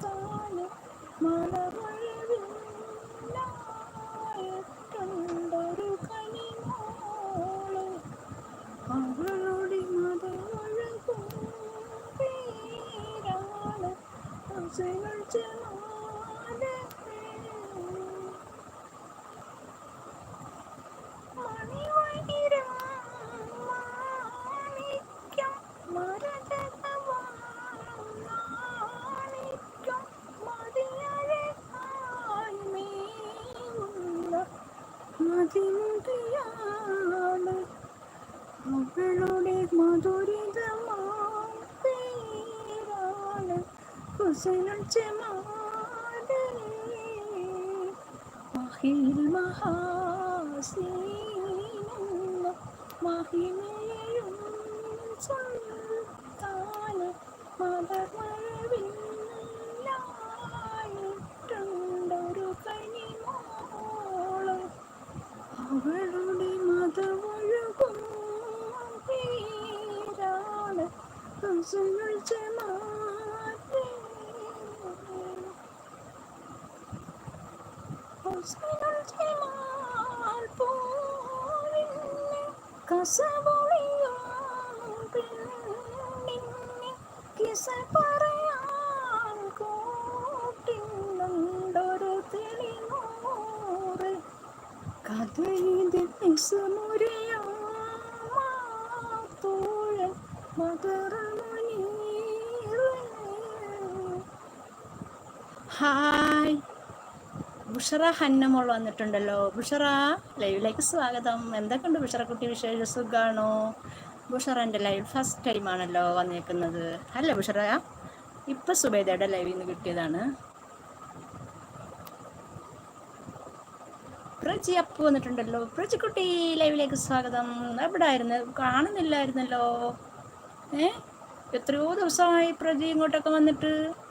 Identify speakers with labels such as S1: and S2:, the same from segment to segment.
S1: കനിമോൾ മഹിൽ മഹാസീന മഹിമയും ഹായ്. ബുഷറ ഹന്നമോൾ വന്നിട്ടുണ്ടല്ലോ. ബുഷറ ലൈവിലേക്ക് സ്വാഗതം. എന്തൊക്കെയുണ്ട് ബുഷറക്കുട്ടി വിശേഷ? സുഖാണോ? ബുഷറ എന്റെ ലൈവ് ഫസ്റ്റ് ടൈം ആണല്ലോ വന്നേക്കുന്നത്. അല്ല ബുഷറ? ഇപ്പം സുബേദയുടെ ലൈവിൽ നിന്ന് കിട്ടിയതാണ്. പ്രജി അപ്പു വന്നിട്ടുണ്ടല്ലോ. പ്രജിക്കുട്ടി ലൈവിലേക്ക് സ്വാഗതം. എവിടെ ആയിരുന്നു? കാണുന്നില്ലായിരുന്നല്ലോ. ഏ? എത്രയോ ദിവസമായി പ്രജി ഇങ്ങോട്ടൊക്കെ വന്നിട്ട്.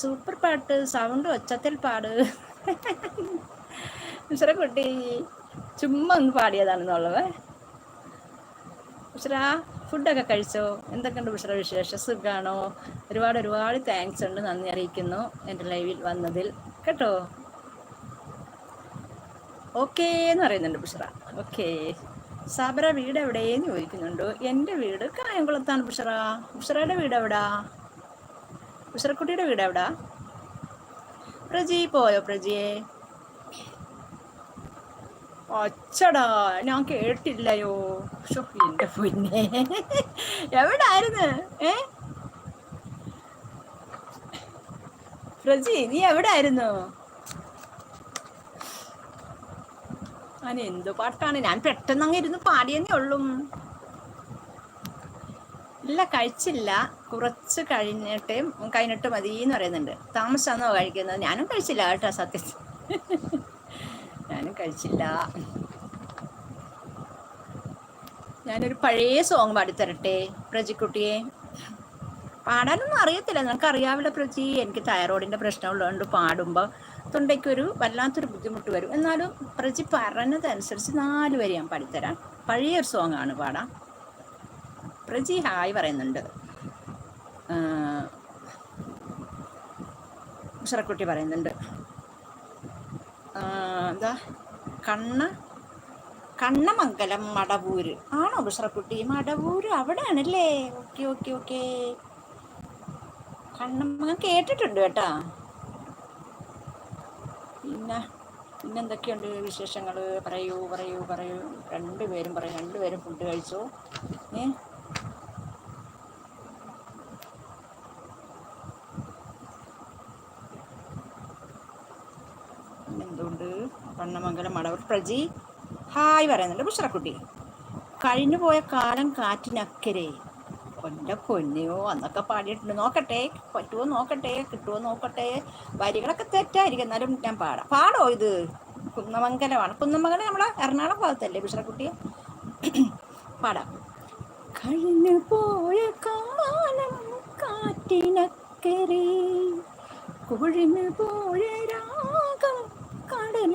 S1: സൂപ്പർ പാട്ട് സൗണ്ട് ഒച്ചത്തിൽ പാട്. കുട്ടി. ചുമ്മാ ഒന്ന് പാടിയതാണെന്നുള്ളത്. ഉഷറ ഫുഡൊക്കെ കഴിച്ചോ? എന്തൊക്കെയുണ്ട് ഉഷറ വിശേഷ? സുഖാണോ? ഒരുപാട് ഒരുപാട് താങ്ക്സ് ഉണ്ട്. നന്ദി അറിയിക്കുന്നു എന്റെ ലൈവിൽ വന്നതിൽ. കേട്ടോ? ഓക്കേ എന്ന് പറയുന്നുണ്ട് ബുഷറ ഓക്കേ സാബറ വീട് എവിടെയെന്ന് ചോദിക്കുന്നുണ്ട്. എന്റെ വീട് കായംകുളത്താണ് ബുഷറ ബുഷറയുടെ വീട് എവിടാ? ബുഷറക്കുട്ടിയുടെ വീട് എവിടാ? പ്രജി പോയോ പ്രജിയെ? ഒച്ചടാ ഞാൻ കേട്ടില്ലയോ. എന്റെ പൊന്നെ. എവിടായിരുന്നു? ഏ? പ്രജി നീ എവിടായിരുന്നു? ഞാൻ എന്തു പാട്ടാണ്? ഞാൻ പെട്ടെന്ന് അങ്ങ് ഇരുന്ന് പാടിയെന്നേ ഉള്ളൂ. ഇല്ല കഴിച്ചില്ല. കുറച്ച് കഴിഞ്ഞിട്ട് കഴിഞ്ഞിട്ട് മതി എന്ന് പറയുന്നുണ്ട്. താമസമാണോ കഴിക്കുന്നത്? ഞാനും കഴിച്ചില്ല കേട്ടോ സത്യത്തിൽ. ഞാനും കഴിച്ചില്ല. ഞാനൊരു പഴയ സോങ് പാടിത്തരട്ടെ പ്രജിക്കുട്ടിയെ പാടാനൊന്നും അറിയത്തില്ല. നിങ്ങൾക്ക് അറിയാവില്ല പ്രജി? എനിക്ക് തൈറോയിഡിന്റെ പ്രശ്നമുള്ളതുകൊണ്ട് പാടുമ്പോൾ തൊണ്ടയ്ക്കൊരു വല്ലാത്തൊരു ബുദ്ധിമുട്ട് വരും. എന്നാലും പ്രജി പറഞ്ഞതനുസരിച്ച് നാല് വരെ ഞാൻ പാടിത്തരാം പഴയൊരു സോങ്ങാണ് പാടാം. പ്രജി ഹായ് പറയുന്നുണ്ട് ഉഷറക്കുട്ടി പറയുന്നുണ്ട്. എന്താ? കണ്ണ കണ്ണമംഗലം മടവൂര്. ആണോ ബുഷറക്കുട്ടി മടവൂര് അവിടെയാണല്ലേ? Okay okay okay. കണ്ണമംഗം കേട്ടിട്ടുണ്ട് കേട്ടാ. പിന്നെ പിന്നെന്തൊക്കെയുണ്ട് വിശേഷങ്ങൾ പറയൂ പറയൂ പറയൂ. രണ്ടുപേരും പറയൂ. രണ്ടുപേരും ഫുഡ് കഴിച്ചു. ഏ? എന്തുകൊണ്ട് കണ്ണമംഗലം മടവർ പ്രജി ഹായ് പറയുന്നുണ്ട്. ബുഷറക്കുട്ടി കഴിഞ്ഞു പോയ കാലം കാറ്റിനക്കരെ. കൊല്ല കൊല്ലയോ അന്നൊക്കെ പാടിയിട്ടുണ്ട്. നോക്കട്ടെ പറ്റുമോ നോക്കട്ടെ കിട്ടുമോ നോക്കട്ടെ. വരികളൊക്കെ തെറ്റായിരിക്കും. എന്നാലും ഞാൻ പാടാം. പാടോ ഇത്? കുന്നമംഗലമാണ്. കുന്നമംഗലം നമ്മളെ എറണാകുളം ഭാഗത്തല്ലേ ബിഷറക്കുട്ടിയെ പാടാം. കഴിഞ്ഞു പോയ കാലം കാറ്റിനക്കരെ. കൊഴിഞ്ഞു പോയ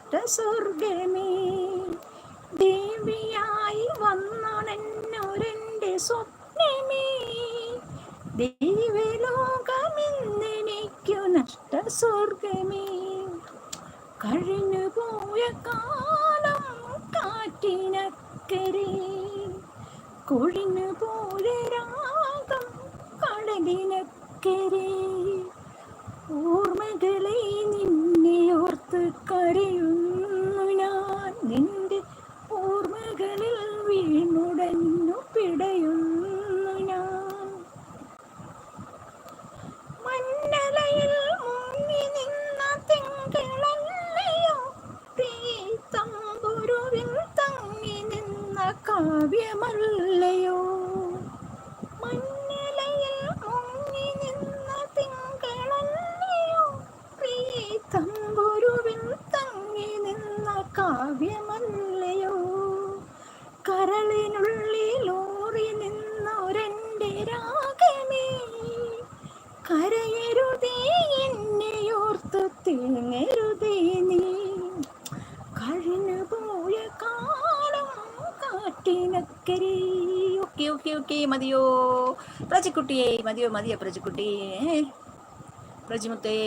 S1: നഷ്ട സ്വർഗമേ ദേവിയായി വന്നണെന്നൊരെന്റെ സ്വപ്നമേ. ദൈവലോകമെന്നെനിക്കു നഷ്ട സ്വർഗമേ കഴിഞ്ഞു പോയ കാലം കാറ്റിനക്കരെ. കൊഴിഞ്ഞു പോയ രാഗം കടലിനക്കരെ. ഓർമ്മകളെ നിന്നെ ഓർത്ത് കരയുന്നു ഞാൻ. നിന്റെ ഓർമ്മകളിൽ വീണുടഞ്ഞു പിടയുന്നു ഞാൻ. മണ്ണലയിൽ മുങ്ങി നിന്ന തിങ്കളല്ലയോ തമ്പുരുവിൽ തങ്ങി നിന്ന കാവ്യമല്ലയോ. പ്രജിക്കുട്ടിയെ മതിയോ മതിയോ പ്രജിക്കുട്ടി പ്രജിമുത്തേ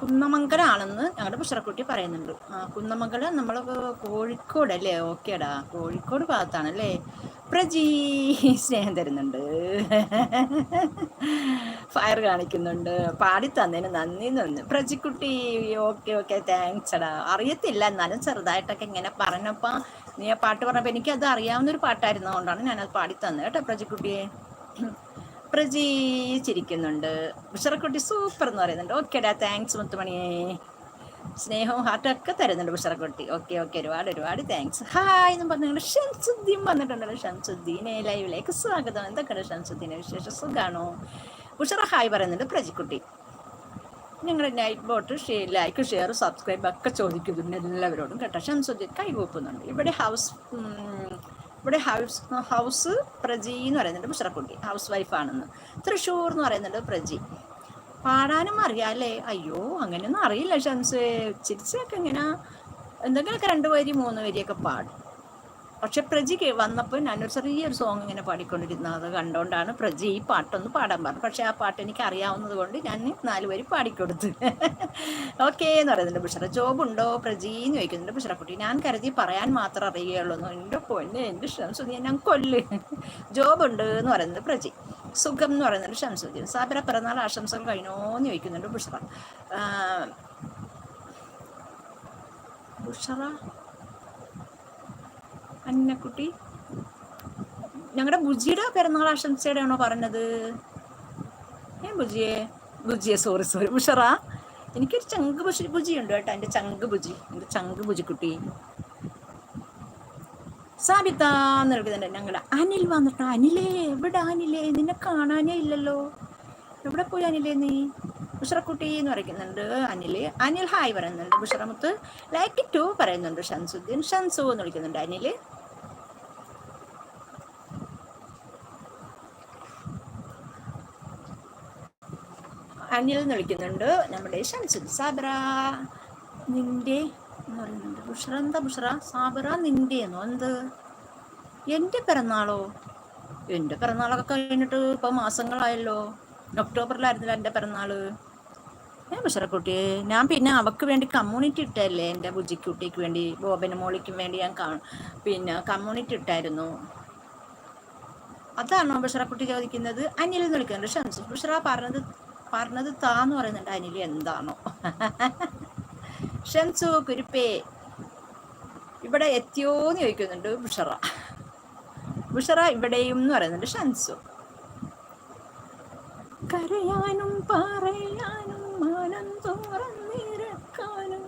S1: കുന്നമംഗലാണെന്ന് ഞങ്ങളുടെ പുഷറക്കുട്ടി പറയുന്നുണ്ട്. ആ കുന്നമംഗലം നമ്മൾ കോഴിക്കോട് അല്ലേ ഓക്കേടാ. കോഴിക്കോട് ഭാഗത്താണല്ലേ? പ്രജി സ്നേഹം തരുന്നുണ്ട്. ഫയർ കാണിക്കുന്നുണ്ട്. പാടി തന്നതിന് നന്ദി നന്ദി പ്രജിക്കുട്ടി ഓക്കെ ഓക്കെ. താങ്ക്സ് എടാ. അറിയത്തില്ല. എന്നാലും ചെറുതായിട്ടൊക്കെ ഇങ്ങനെ പറഞ്ഞപ്പോൾ നീ ആ പാട്ട് പറഞ്ഞപ്പോൾ എനിക്കത് ഞാൻ ഞാനത് പാടി തന്നത് കേട്ടോ പ്രജിക്കുട്ടിയെ. പ്രജി ചിരിക്കുന്നുണ്ട് ബുഷറക്കുട്ടി സൂപ്പർ എന്ന് പറയുന്നുണ്ട്. ഓക്കേടാ താങ്ക്സ് മുത്തുമണിയെ. സ്നേഹവും ഹാർട്ടും ഒക്കെ തരുന്നുണ്ട് ബുഷറക്കുട്ടി. ഓക്കെ ഓക്കെ ഒരുപാട് ഒരുപാട് താങ്ക്സ് ഹായ് എന്ന് പറഞ്ഞു ഷംസുദ്ദീൻ വന്നിട്ടുണ്ടല്ലോ. ഷംസുദ്ദീനെ ലൈവിലേക്ക് സ്വാഗതം. എന്തൊക്കെയാണ് ഷംസുദ്ദീനെ വിശേഷ? സുഖാണോ? ബുഷറ ഹായ് പറയുന്നുണ്ട് പ്രജിക്കുട്ടി. ഞങ്ങളുടെ night boat share like share subscribe ഒക്കെ ചോദിക്കുന്നുണ്ട് എല്ലാവരോടും കേട്ടോ. ഷംസുദ്ദീൻ കൈകൂപ്പുന്നുണ്ട്. ഇവിടെ ഹൗസ് ഇവിടെ ഹൗസ് ഹൗസ് പ്രജി എന്ന് പറയുന്നുണ്ട് മുഷറക്കുട്ടി ഹൗസ് വൈഫാണെന്ന് തൃശ്ശൂർ എന്ന് പറയുന്നുണ്ട് പ്രജി. പാടാനും അറിയാല്ലേ അയ്യോ അങ്ങനെയൊന്നും അറിയില്ല ഷംസ്. ചിരിച്ചൊക്കെ ഇങ്ങനെ എന്തെങ്കിലുമൊക്കെ രണ്ട് വരി മൂന്ന് വരിയൊക്കെ പാടും. പക്ഷെ പ്രജി വന്നപ്പോൾ ഞാനൊരു ചെറിയൊരു സോങ് ഇങ്ങനെ പാടിക്കൊണ്ടിരുന്നത്. കണ്ടുകൊണ്ടാണ് പ്രജി ഈ പാട്ടൊന്ന് പാടാൻ പറഞ്ഞത്. പക്ഷേ ആ പാട്ട് എനിക്ക് അറിയാവുന്നത് കൊണ്ട് ഞാൻ നാല് വരി പാടിക്കൊടുത്തു. ഓക്കെ എന്ന് പറയുന്നുണ്ട് ബുഷറ. ജോബ് ഉണ്ടോ പ്രജി? എന്ന് ചോദിക്കുന്നുണ്ട് ബുഷറക്കുട്ടി. ഞാൻ കരുതി പറയാൻ മാത്രം അറിയുകയുള്ളൂ. എന്റെ പൊന്നെ എന്റെ ഷംസുദ്ദീൻ ഞാൻ കൊല്ല്. ജോബ് ഉണ്ട് എന്ന് പറയുന്നത് പ്രജി. സുഖം എന്ന് പറയുന്നുണ്ട് ഷംസുദ്ദീൻ സാബിറ പിറന്നാൾ ആശംസകൾ കഴിഞ്ഞോ? എന്ന് ചോദിക്കുന്നുണ്ട് ബുഷറ. ബുഷറ? അന്നക്കുട്ടി. ഞങ്ങളുടെ ബുജിയുടെ പിറന്നാൾ ആശംസയുടെ ആണോ പറഞ്ഞത്? ഏ ബുജിയെ ബുജിയെ സോറി സോറി ഉഷറ. എനിക്കൊരു ചങ്ക് ബുജി ബുജി ഉണ്ട് കേട്ടോ എന്റെ ചങ്ക് ബുജി എന്റെ ചങ്ക് ബുജിക്കുട്ടി. സാബിത്താന്ന് എഴുതുന്നുണ്ട് ഞങ്ങളുടെ അനിൽ വന്നിട്ടോ. അനിലേ എവിടെ അനിലേ? നിന്നെ കാണാനേ ഇല്ലല്ലോ. എവിടെ പോയി അനിലേ നീ? ബുഷറക്കുട്ടി എന്ന് പറയുന്നുണ്ട്. അനിൽ അനിൽ ഹായ് പറയുന്നുണ്ട്. ബുഷറമുത്ത് ലൈക്ക് ടു പറയുന്നുണ്ട്. ഷൻസുദ്ദീൻ ഷൻസു എന്ന് വിളിക്കുന്നുണ്ട് അനിൽ അനിൽ എന്ന് വിളിക്കുന്നുണ്ട്. നമ്മുടെ ഷംസുൽ സാബറ നിന്റെ എന്ന് പറയുന്നുണ്ട്. ബുഷറ എന്താ ബുഷറ? സാബറ നിന്റെ എന്നോ? എന്ത്? എന്റെ പിറന്നാളോ? എന്റെ പിറന്നാളൊക്കെ കഴിഞ്ഞിട്ട് ഇപ്പൊ മാസങ്ങളായല്ലോ. ഒക്ടോബറിലായിരുന്നില്ല എന്റെ പിറന്നാൾ ഏ ബുഷറക്കുട്ടി ഞാൻ പിന്നെ അവക്ക് വേണ്ടി കമ്മ്യൂണിറ്റി ഇട്ടല്ലേ എന്റെ ബുജിക്കുട്ടിക്ക് വേണ്ടി ബോബന മോളിക്കും വേണ്ടി ഞാൻ പിന്നെ കമ്മ്യൂണിറ്റി ഇട്ടായിരുന്നു. അതാണോ ബുഷറക്കുട്ടി ചോദിക്കുന്നത്? അനിൽ എന്ന് വിളിക്കുന്നുണ്ട്. ഷംസു ബുഷറ പറഞ്ഞത് പറഞ്ഞത് താന്ന് പറയുന്നുണ്ട്. അനിൽ എന്താണോ? ഷംസു കുരുപ്പേ ഇവിടെ എത്തിയോന്ന് ചോദിക്കുന്നുണ്ട് ബുഷറ. ബുഷറ ഇവിടെയും എന്ന് പറയുന്നുണ്ട് ഷൻസു കരയാനും പറയാനും മാനം തുറന്നിരക്കാനും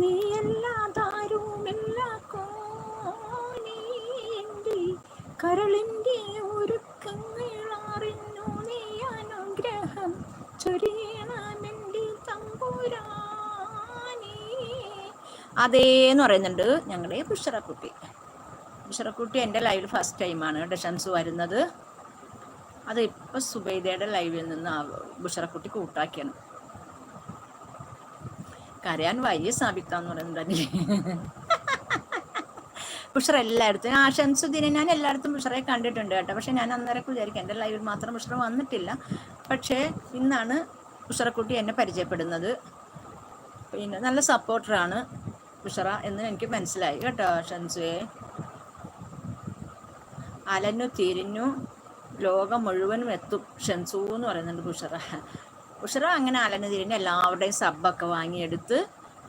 S1: നീ എല്ലാതാരുമില്ല കോണീണ്ടി കരളിന്റെ അതേന്ന് പറയുന്നുണ്ട് ഞങ്ങളുടെ ബുഷറക്കുട്ടി ബുഷറക്കുട്ടി എന്റെ ലൈവിൽ ഫസ്റ്റ് ടൈമാണ് ഡഷൻസ് വരുന്നത്. അത് ഇപ്പം സുബൈദയുടെ ലൈവിൽ നിന്ന് ബുഷറക്കുട്ടി കൂട്ടാക്കിയാണ്. കരയാൻ വയ്യ എന്ന് പറയുന്നുണ്ടല്ലേ ബുഷർ എല്ലായിടത്തും ആ ഷംസുദ്ദീനെ ഞാൻ എല്ലായിടത്തും ബുഷറെ കണ്ടിട്ടുണ്ട് കേട്ടോ. പക്ഷെ ഞാൻ അന്നേരം വിചാരിക്കും എന്റെ ലൈവിൽ മാത്രം ബുഷറ വന്നിട്ടില്ല. പക്ഷേ ഇന്നാണ് ബുഷറക്കുട്ടി എന്നെ പരിചയപ്പെടുന്നത്. പിന്നെ നല്ല സപ്പോർട്ടറാണ് ബുഷറ എന്ന് എനിക്ക് മനസ്സിലായി കേട്ടോ ഷൻസുവേ അലഞ്ഞു തിരിഞ്ഞു ലോകം മുഴുവനും എത്തും ഷൻസു എന്ന് പറയുന്നുണ്ട് കുഷറ കുഷറ അങ്ങനെ അലഞ്ഞു തിരിഞ്ഞ് എല്ലാവരുടെയും സബ്ബൊക്കെ വാങ്ങിയെടുത്ത്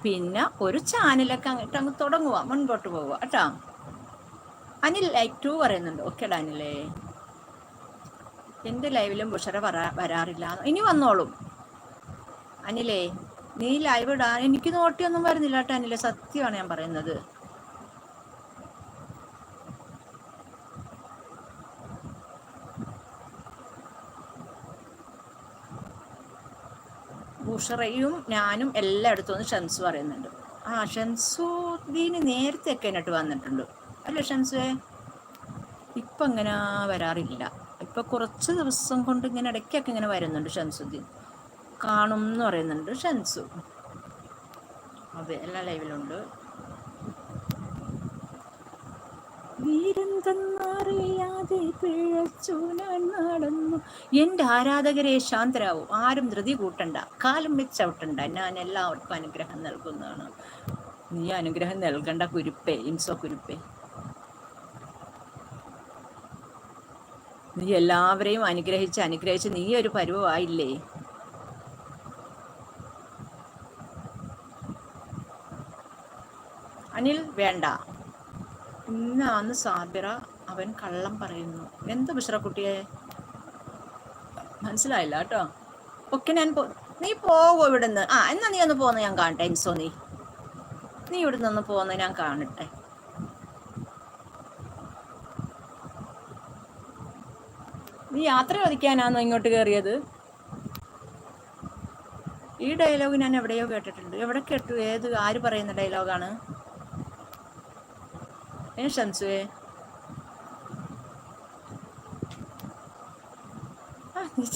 S1: പിന്നെ ഒരു ചാനലൊക്കെ അങ്ങോട്ട് അങ്ങ് തുടങ്ങുക മുൻപോട്ട് പോവുക കേട്ടോ. അനിൽ ലൈക്ക് ടു പറയുന്നുണ്ട്. ഓക്കെ അനിലേ. എന്റെ ലൈവിലും ബുഷറ വരാ വരാറില്ല. ഇനി വന്നോളും. അനിലേ നീ ലൈവ് ഇടാൻ എനിക്ക് നോട്ടിയൊന്നും വരുന്നില്ല കേട്ടോ അനില. സത്യമാണ് ഞാൻ പറയുന്നത്. ഉഷറയും ഞാനും എല്ലായിടത്തും നിന്ന് ഷൻസു പറയുന്നുണ്ട്. ആ ഷൻസുദ്ദീന് നേരത്തെ ഒക്കെ എന്നിട്ട് വന്നിട്ടുണ്ട്. അല്ലേ ഷൻസുവേ ഇപ്പം അങ്ങനെ വരാറില്ല. ഇപ്പം കുറച്ച് ദിവസം കൊണ്ട് ഇങ്ങനെ ഇടയ്ക്കൊക്കെ ഇങ്ങനെ വരുന്നുണ്ട് ഷൻസുദ്ദീൻ കാണും എന്ന് പറയുന്നുണ്ട്. ഷൻസു. അതെ എല്ലാ ലൈവിലുണ്ട്. വീരെന്തെന്നറിയാതെ പിഴച്ചു ഞാൻ നടന്നു. എന്റെ ആരാധകരെ ശാന്തരാവും. ആരും ധൃതി കൂട്ടണ്ട. കാലം വെച്ചവിട്ടണ്ട ഞാൻ എല്ലാവർക്കും അനുഗ്രഹം നൽകുന്നതാണ്. നീ അനുഗ്രഹം നൽകണ്ട കുരുപ്പേ ഇൻസോ കുരുപ്പേ. നീ എല്ലാവരെയും അനുഗ്രഹിച്ച് അനുഗ്രഹിച്ച് നീ ഒരു പരുവായില്ലേ അനിൽ വേണ്ട. ഇന്നാന്ന് സാബിറ അവൻ കള്ളം പറയുന്നു. എന്ത് കുട്ടിയെ? മനസ്സിലായില്ല കേട്ടോ. ഒക്കെ ഞാൻ പോ നീ പോവോ ഇവിടുന്ന്? ആ എന്നാ നീ ഒന്ന് പോന്ന് ഞാൻ കാണട്ടെ എൻസോ നീ. നീ ഇവിടുന്ന് ഒന്ന് പോന്ന് ഞാൻ കാണട്ടെ. നീ യാത്ര ചോദിക്കാനാണോ ഇങ്ങോട്ട് കയറിയത് ഈ ഡയലോഗ് ഞാൻ എവിടെയോ കേട്ടിട്ടുണ്ട്. എവിടെ കേട്ടു? ഏത്? ആര് പറയുന്ന ഡയലോഗാണ്? ഏ ഷൻസുവേ ആ നീ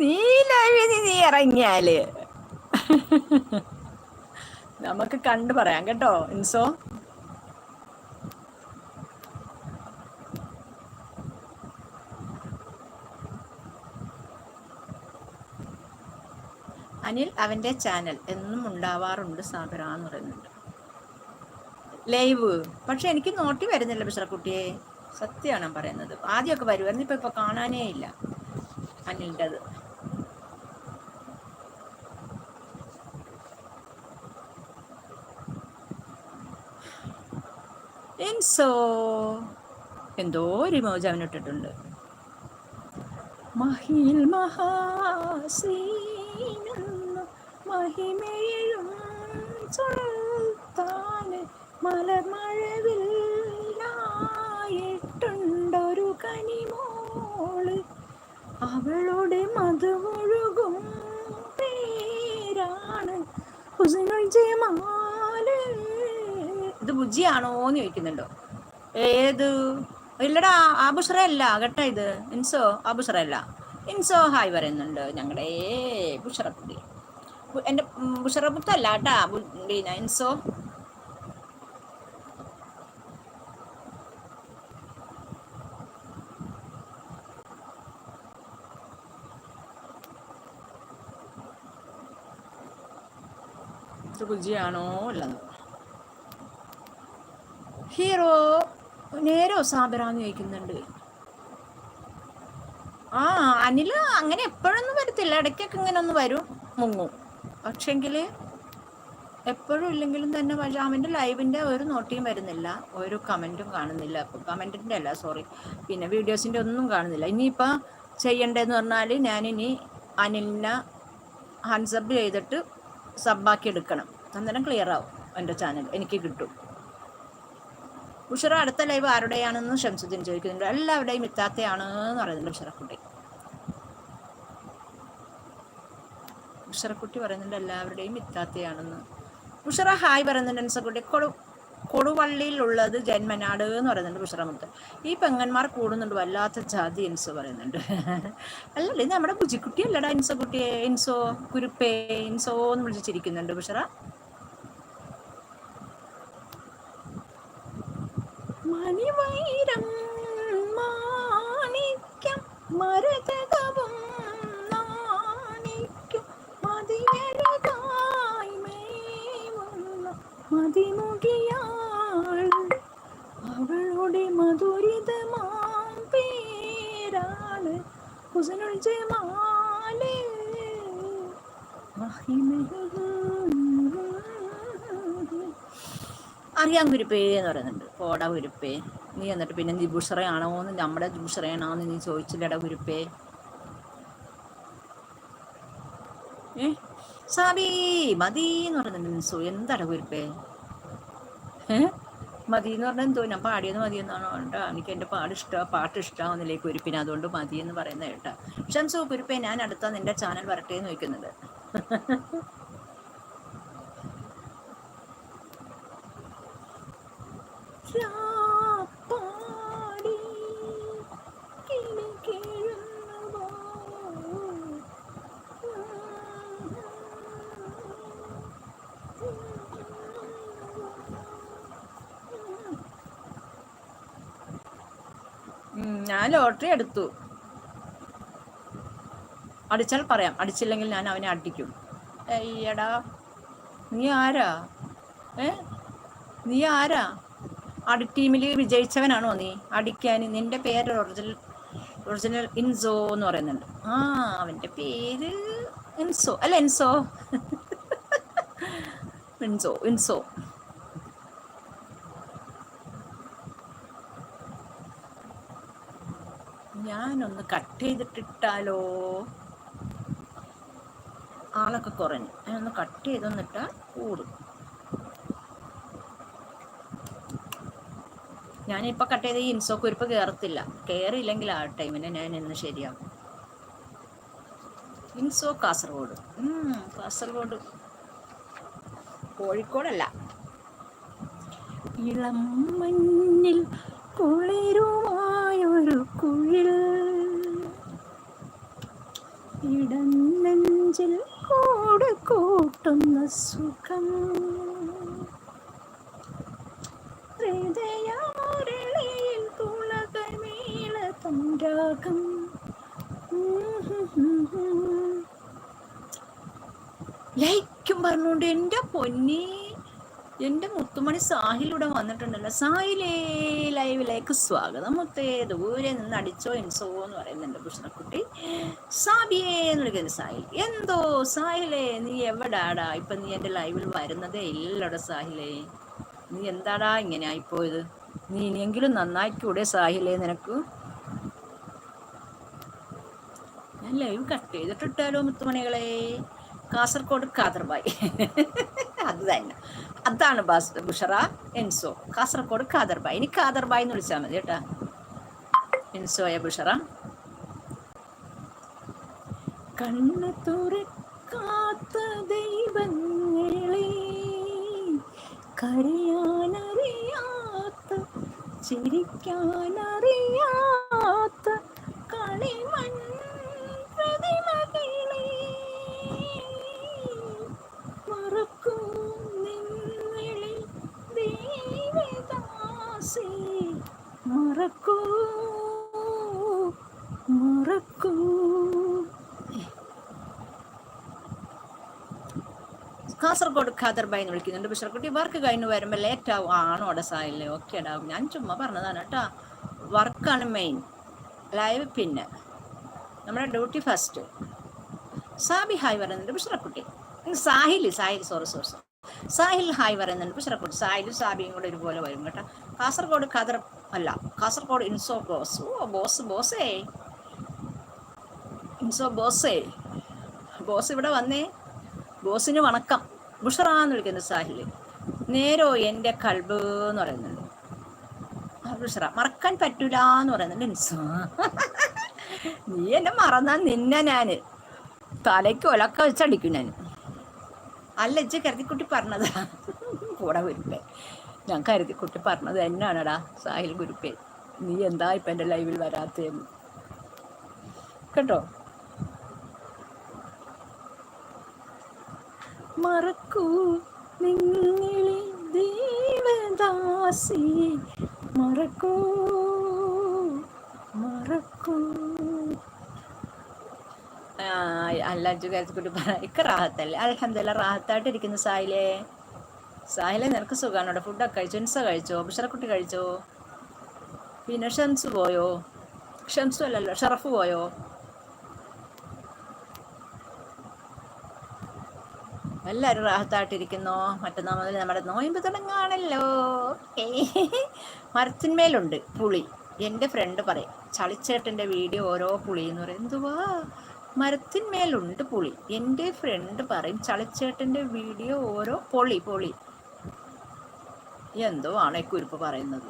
S1: നീ ലൈവിൽ നീ ഇറങ്ങിയാൽ നമുക്ക് കണ്ടു പറയാം കേട്ടോ ഇൻസോ അനിൽ അവന്റെ ചാനൽ എന്നും ഉണ്ടാവാറുണ്ട് സാബിറ എന്ന് പറയുന്നുണ്ട്. ലൈവ്. പക്ഷെ എനിക്ക് നോട്ടി വരുന്നില്ല ബിഷറക്കുട്ടിയെ സത്യമാണ് പറയുന്നത്. ആദ്യമൊക്കെ വരുമായിരുന്നു. ഇപ്പം ഇപ്പൊ കാണാനേ ഇല്ല. അനിലിന്റെത് എൻസോ. എന്തോ ഒരു മോജ അവനിട്ടിട്ടുണ്ട് മഹിൽ മഹാസീനെന്നു മഹിമയും മലർമഴവില്ലായിട്ടുണ്ടൊരു കനിമോൾ. അവളുടെ മധുമുഴുകും പേരാണ് ഇത് ബുജിയാണോ എന്ന് ചോദിക്കുന്നുണ്ടോ? ഏത്? ഇല്ലടാ ആബുഷറ അല്ല കേട്ടോ ഇത്. ഇൻസോ ആബുഷറ അല്ല. ഇൻസോ ഹായ് പറയുന്നുണ്ട് ഞങ്ങളുടെ ബുഷറപ്പുട്ടി എന്റെ ബുഷറപ്പുത്തല്ല കേട്ടാ ഇൻസോ. ഇത് ബുജിയാണോ അല്ലെന്ന്. ഹീറോ നേരോ സാബിറാന്ന് ചോദിക്കുന്നുണ്ട്. ആ അനിൽ അങ്ങനെ എപ്പോഴൊന്നും വരത്തില്ല. ഇടയ്ക്കൊക്കെ ഇങ്ങനെ ഒന്ന് വരും മുങ്ങും. പക്ഷെങ്കിൽ എപ്പോഴും ഇല്ലെങ്കിലും തന്നെ പക്ഷേ അവന്റെ ലൈവിന്റെ ഒരു നോട്ടിയും വരുന്നില്ല. ഒരു കമന്റും കാണുന്നില്ല. കമന്റിന്റെ അല്ല സോറി. പിന്നെ വീഡിയോസിന്റെ ഒന്നും കാണുന്നില്ല. ഇനിയിപ്പോൾ ചെയ്യേണ്ടതെന്ന് പറഞ്ഞാൽ ഞാനിനി അനിലിനെ ഹാൻസബ് ചെയ്തിട്ട് സബ്ബാക്കി എടുക്കണം. അന്നേരം ക്ലിയർ ആവും എന്റെ ചാനൽ. എനിക്ക് കിട്ടും. ഉഷറ അടുത്ത ലൈവ് ആരുടെയാണെന്ന് ഷംസുദ്ദീൻ ചോദിക്കുന്നുണ്ട്. എല്ലാവരുടെയും ഇത്താത്തയാണ് എന്ന് പറയുന്നുണ്ട് ഉഷറക്കുട്ടി. ഉഷറക്കുട്ടി പറയുന്നുണ്ട് എല്ലാവരുടെയും ഇത്താത്തയാണെന്ന്. ഉഷറ ഹായ് പറയുന്നുണ്ട് അൻസക്കുട്ടി. കൊടു കൊടുവള്ളിയിലുള്ളത് ജന്മനാട് എന്ന് പറയുന്നുണ്ട് ഉഷറമുത്ത് ഈ പെങ്ങന്മാർ കൂടുന്നുണ്ട് വല്ലാത്ത ജാതി എൻസോ പറയുന്നുണ്ട്. അല്ലല്ലേ നമ്മുടെ ബുജിക്കുട്ടി അല്ലടാ ഇൻസോക്കുട്ടിയെ ഇൻസോ കുരുപ്പേ ഇൻസോ എന്ന് വിളിച്ചിരിക്കുന്നുണ്ട് ഉഷറ. മണിവൈരം മാണിക്യം മരതകവും നാണിക്കും. മതിയരുതായി മേവുന്ന മതിമുകിയാൾ അവളുടെ മധുരിതമാം പേരാണ് ഹുസനുൽ ജമാൽ. മഹിമ അറിയാൻ കുരുപ്പേ എന്ന് പറയുന്നുണ്ട്. പോടാ കുരുപ്പേ നീ എന്നിട്ട് പിന്നെ നീ ബുഷറയാണോ എന്ന് നമ്മുടെ ബുഷറയാണോ നീ ചോദിച്ചില്ലടാ കുരുപ്പേ ഏ? സാബി മതി എന്ന് പറയുന്നുണ്ട് നിൻസു എന്താടാ കുരുപ്പേ മതി എന്ന് പറഞ്ഞാൽ എന്തോ? ഞാൻ പാടിയത് മതി എന്നാണോ കേട്ടോ എനിക്ക് എന്റെ പാട് ഇഷ്ടമാണ് പാട്ട് ഇഷ്ടമാവുന്നില്ലേ കുരുപ്പിന് അതുകൊണ്ട് മതി എന്ന് പറയുന്നത് കേട്ടോ. ഷംസു കുരുപ്പേ ഞാൻ അടുത്ത നിന്റെ ചാനൽ വരട്ടെ എന്ന് ചോദിക്കുന്നുണ്ട്. ഞാൻ ലോട്ടറി എടുത്തു. അടിച്ചാൽ പറയാം. അടിച്ചില്ലെങ്കിൽ ഞാൻ അവനെ അടിക്കും. അയ്യടാ നീ ആരാ? ഏ? നീ ആരാ? അടി ടീമിൽ വിജയിച്ചവനാണോ നീ? അടിക്കാൻ നിന്റെ പേര് ഒറിജിനൽ ഒറിജിനൽ ഇൻസോ എന്ന് പറയുന്നുണ്ട്. ആ അവന്റെ പേര് ഇൻസോ. അല്ല ഇൻസോ. ഇൻസോ ഇൻസോ ഞാനൊന്ന് കട്ട് ചെയ്തിട്ടിട്ടാലോ? ആളൊക്കെ കുറഞ്ഞു. അതിനൊന്ന് കട്ട് ചെയ്തൊന്നിട്ടാൽ കൂടും. ഞാനിപ്പോൾ കട്ട് ചെയ്ത ഈ ഇൻസോ കുരിപ്പ് കയറത്തില്ല കയറിയില്ലെങ്കിൽ ആ ടൈമിന് ഞാൻ ഇന്ന് ശരിയാകും ഇൻസോ കാസർഗോഡ്. കാസർഗോഡ്. കോഴിക്കോടല്ല. ഇളം മഞ്ഞിൽ കുളിരുമായൊരു കുഴിൽ ഇടനെഞ്ചിൽ കൂടെ കൂട്ടുന്ന സുഖം. ഹൃദയമുരളിയിൽ തുളകമേള തൻരാഗം. ലയിക്കും പറഞ്ഞുകൊണ്ട് എന്റെ പൊന്നി. എന്റെ മുത്തുമണി സാഹിലൂടെ വന്നിട്ടുണ്ടല്ലോ. സാഹിലേ ലൈവിലേക്ക് സ്വാഗതം. മുത്തേ ദൂരെ നിന്ന് അടിച്ചോ എൻസോ എന്ന് പറയുന്നുണ്ട് കൃഷ്ണക്കുട്ടി. സാബിയേ എന്ന് വിളിക്കുന്നത് സാഹിൽ. എന്തോ സാഹിലേ നീ എവിടാടാ? ഇപ്പൊ നീ എന്റെ ലൈവിൽ വരുന്നതേ ഇല്ലടാ സാഹിലേ. നീ എന്താടാ ഇങ്ങനെ ആയിപ്പോയത്? നീ ഇനിയെങ്കിലും നന്നായിക്കൂടെ സാഹിലേ നിനക്ക്? ഞാൻ ലൈവ് കട്ട് ചെയ്തിട്ടിട്ടാലോ മുത്തുമണികളെ? കാസർഗോഡ് കാതർബായ് അത് തന്നെ. അതാണ് ബാസ് ബുഷറ എൻസോ. കാസർഗോഡ് കാദർബായ് ഇനി കാദർബായ് എന്ന് വിളിച്ചാൽ മതി കേട്ടാ. എൻസോയ ബുഷറ. കണ്ണ് തുറക്കാത്ത ദൈവങ്ങളെ കരയാനറിയാത്ത ചിരിക്കാനറിയാത്ത കളിമൺ പ്രതിമകളെ മറക്കൂ നിങ്ങളെ ദേവദാസേ മറക്കൂ മറക്കൂ കാസർഗോഡ് ഖാദർബായി എന്ന് വിളിക്കുന്നുണ്ട്. ബിഷർക്കുട്ടി വർക്ക് കഴിഞ്ഞ് വരുമ്പോൾ ലേറ്റ് ആവും. ആണോ അവിടെ സായില്ലേ ഓക്കെ ഉണ്ടാവും ഞാൻ ചുമ്മാ പറഞ്ഞതാണ് കേട്ടോ. വർക്കാണ് മെയിൻ ലൈവ് പിന്നെ. നമ്മുടെ ഡ്യൂട്ടി ഫസ്റ്റ് സാബി ഹായ് പറയുന്നുണ്ട്. ബിഷറക്കുട്ടി. Sahil Sahil sorry sorry sorry Sahil hi പറയുന്നുണ്ട്. ബിഷറക്കുട്ടി സാഹിലും സാബിയും കൂടെ ഒരുപോലെ വരും കേട്ടോ. കാസർഗോഡ് ഖദർ അല്ല കാസർഗോഡ് ഇൻസോ ബോസ്. ഓ ബോസ് ബോസേ. ഇൻസോ ബോസേ. ബോസ് ഇവിടെ വന്നേ. ബോസിന് വണക്കം. ബുഷറാന്ന് വിളിക്കുന്നു സാഹിൽ നേരോ എന്റെ കൾബ് എന്ന് പറയുന്നുണ്ട്. ബുഷറ. മറക്കാൻ പറ്റൂല എന്ന് പറയുന്നുണ്ട്. നിസ നീ എന്നെ മറന്നാ നിന്നെ ഞാൻ തലയ്ക്ക് ഒലക്ക വെച്ചടിക്കും ഞാൻ അല്ല ഇച്ച കരുതിക്കുട്ടി പറഞ്ഞതാ. കൂടെ ഗുരുപ്പേ ഞാൻ കരുതിക്കുട്ടി പറഞ്ഞത് എന്നാണടാ സാഹിൽ ഗുരുപ്പേ. നീ എന്താ ഇപ്പം എന്റെ ലൈവിൽ വരാത്തേന്ന് കേട്ടോ? മറക്കൂ. നിങ്ങളെ ദേവദാസി. മറക്കൂ. മറക്കൂ. അല്ല കരുത്തിക്കൊണ്ട് പറ റാഹത്തല്ലേ അലഹമ്മദില്ല റാഹത്തായിട്ട് ഇരിക്കുന്നു സായിലേ സായിലെ നിനക്ക് സുഖമാണ് അവിടെ ഫുഡൊക്കെ കഴിച്ചോ? ഇൻസ കഴിച്ചോ? ബിഷറക്കുട്ടി കഴിച്ചോ? പിന്നെ ഷംസ് പോയോ? ഷംസു അല്ലല്ലോ ഷറഫ് പോയോ? എല്ലാവരും റാഹത്തായിട്ടിരിക്കുന്നു. മറ്റന്നാൾ മുതൽ നമ്മുടെ നോയമ്പ് തുടങ്ങാണല്ലോ മരത്തിന്മേലുണ്ട് പുളി. എന്റെ ഫ്രണ്ട് പറയും ചളിച്ചേട്ടന്റെ വീഡിയോ ഓരോ പുളി എന്ന് പറയും. എന്തുവാ? മരത്തിന്മേലുണ്ട് പുളി. എന്റെ ഫ്രണ്ട് പറയും ചളിച്ചേട്ടന്റെ വീഡിയോ ഓരോ പൊളി പൊളി. എന്തോ ആണ് കുരുപ്പ് പറയുന്നത്?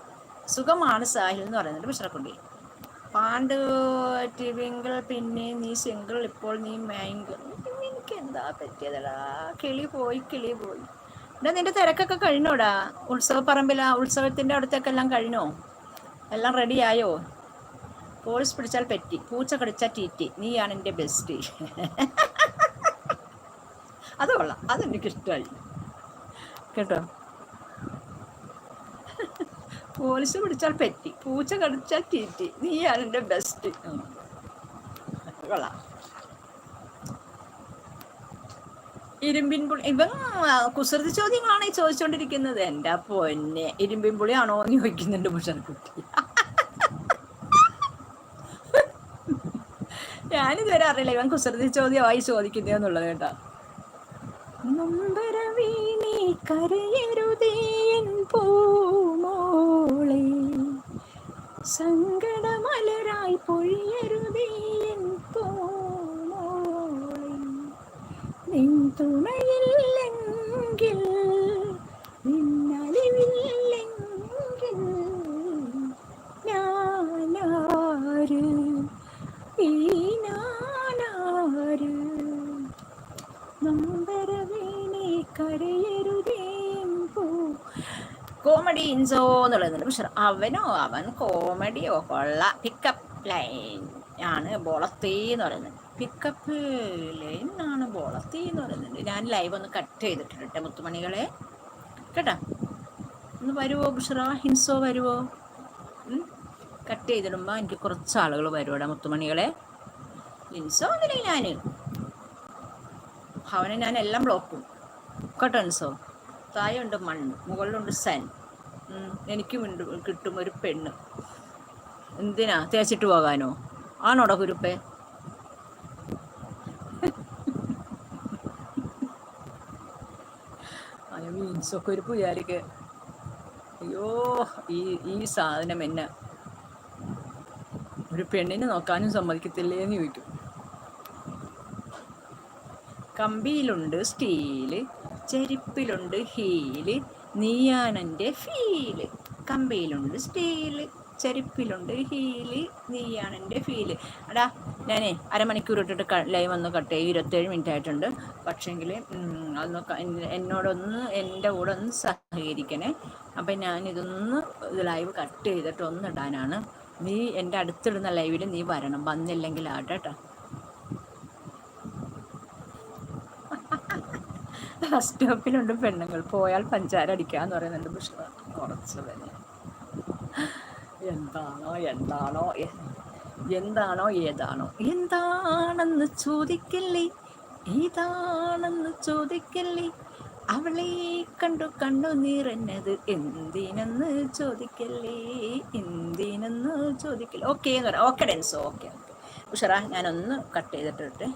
S1: സുഖമാണ് സാഹിൽ എന്ന് പറയുന്നുണ്ട് വിശ്രക്കുണ്ടി പാണ്ട് ടിവിങ്കിൾ പിന്നെ നീ സിംഗിൾ ഇപ്പോൾ നീ മാങ്കിൾ എനിക്ക് എന്താ പറ്റിയതടാ? കിളി പോയി കിളി പോയി. എടാ നിന്റെ തിരക്കൊക്കെ കഴിഞ്ഞോടാ? ഉത്സവപ്പറമ്പിലാ പറമ്പില ഉത്സവത്തിന്റെ അടുത്തൊക്കെ എല്ലാം കഴിഞ്ഞോ? എല്ലാം റെഡിയായോ പോളിസ് പിടിച്ചാൽ പറ്റി പൂച്ച കടിച്ചാൽ ടീറ്റി നീയാണ് എന്റെ ബെസ്റ്റ് അത് കൊള്ളാം. അതെനിക്കിഷ്ടമായി കേട്ടോ? പോലീസ് പിടിച്ചാൽ പറ്റി പൂച്ച കടിച്ചാൽ തീറ്റി. നീയാണ് എന്റെ ബെസ്റ്റ് കൊള്ളാം. ഇരുമ്പിൻ പുളി. ഇവൻ കുസൃതി ചോദ്യങ്ങളാണ് ഈ ചോദിച്ചുകൊണ്ടിരിക്കുന്നത് എന്റെ പൊന്നെ ഇരുമ്പിൻ പുളിയാണോ എന്ന് ചോദിക്കുന്നുണ്ട് മുഷൻകുട്ടി ഞാനിതുവരെ അറിയില്ല ഇവൻ കുസൃതി ചോദ്യമായി ചോദിക്കുന്നതെന്നുള്ളത് കേട്ടോ. നൊമ്പരവീണി കരയരുതേൻ പൂമോളെ. സങ്കടമലരായി പൊഴിയരുതേൻ അവനോ? അവൻ കോമഡിയോ കൊള്ള. പിക്കപ്പ് ലൈൻ ആണ് ബോളത്തീ എന്ന് പറയുന്നത്. പിക്കപ്പ് ലൈൻ ആണ് ബോളത്തീ എന്ന് പറയുന്നത്. ഞാൻ ലൈവ് ഒന്ന് കട്ട് ചെയ്തിട്ടുണ്ട് മുത്തുമണികളെ. കേട്ടാ? ഒന്ന് വരുവോ ബുഷറ? ഹിൻസോ വരുവോ? കട്ട് ചെയ്തിടുമ്പോൾ എനിക്ക് കുറച്ച് ആളുകൾ വരുമോടെ മുത്തുമണികളെ? ഹിൻസോ ഒന്നില്ല ഞാൻ ഭവനെ ഞാൻ എല്ലാം ബ്ലോക്കും കേട്ടോ ഹിൻസോ? താഴെയുണ്ട് മണ്ണ് മുകളിലുണ്ട് സൻ. എനിക്കും കിട്ടും ഒരു പെണ്ണ്. എന്തിനാ? തേച്ചിട്ട് പോകാനോ? ആണോടോ കുരുപ്പേ? മീൻസൊക്കെ ഒരു പുയാരിക്ക്. അയ്യോ ഈ ഈ സാധനം എന്നെ. ഒരു പെണ്ണിനെ നോക്കാനും സമ്മതിക്കത്തില്ലേ എന്ന് ചോദിക്കും. കമ്പിയിലുണ്ട് സ്റ്റീൽ ചെരുപ്പിലുണ്ട് ഹീൽ നീയാണെന്റെ ഫീൽ കമ്പിയിലുണ്ട് സ്റ്റീൽ ചെരുപ്പിലുണ്ട് ഹീൽ നീയാണെന്റെ ഫീൽ അടാ ഞാനേ അരമണിക്കൂർ ഇട്ടിട്ട് ലൈവ് ഒന്ന് കട്ട് ചെയ്യും. ഇരുപത്തേഴ് മിനിറ്റ് ആയിട്ടുണ്ട്. പക്ഷേങ്കിൽ അതൊന്ന് എന്നോടൊന്ന് എന്റെ കൂടെ ഒന്ന് സഹകരിക്കണേ. അപ്പം ഞാനിതൊന്ന് ഇത് ലൈവ് കട്ട് ചെയ്തിട്ട് ഒന്ന് ഇടാനാണ്. നീ എന്റെ അടുത്തിടുന്ന ലൈവിൽ നീ വരണം. വന്നില്ലെങ്കിൽ ആട്ടെ കേട്ടോ ബസ് സ്റ്റോപ്പിലുണ്ട് പെണ്ണുങ്ങൾ. പോയാൽ പഞ്ചാര അടിക്കാന്ന് പറയുന്നുണ്ട് പക്ഷെ കുറച്ച് തന്നെ എന്താണോ എന്താണോ എന്താണോ ഏതാണോ. എന്താണെന്ന് ചോദിക്കല്ലേ? ഏതാണെന്ന് ചോദിക്കല്ലേ? അവളെ കണ്ടു കണ്ടു നിറഞ്ഞത് എന്തിനെന്ന് ചോദിക്കല്ലേ? എന്തിനെന്ന് ചോദിക്കല്ലേ? ഓക്കെ എന്ന് പറയാം ഓക്കെ ഡെൻസോ ഓക്കെ ഓക്കെ ഉഷറ ഞാനൊന്ന് കട്ട് ചെയ്തിട്ടിട്ട്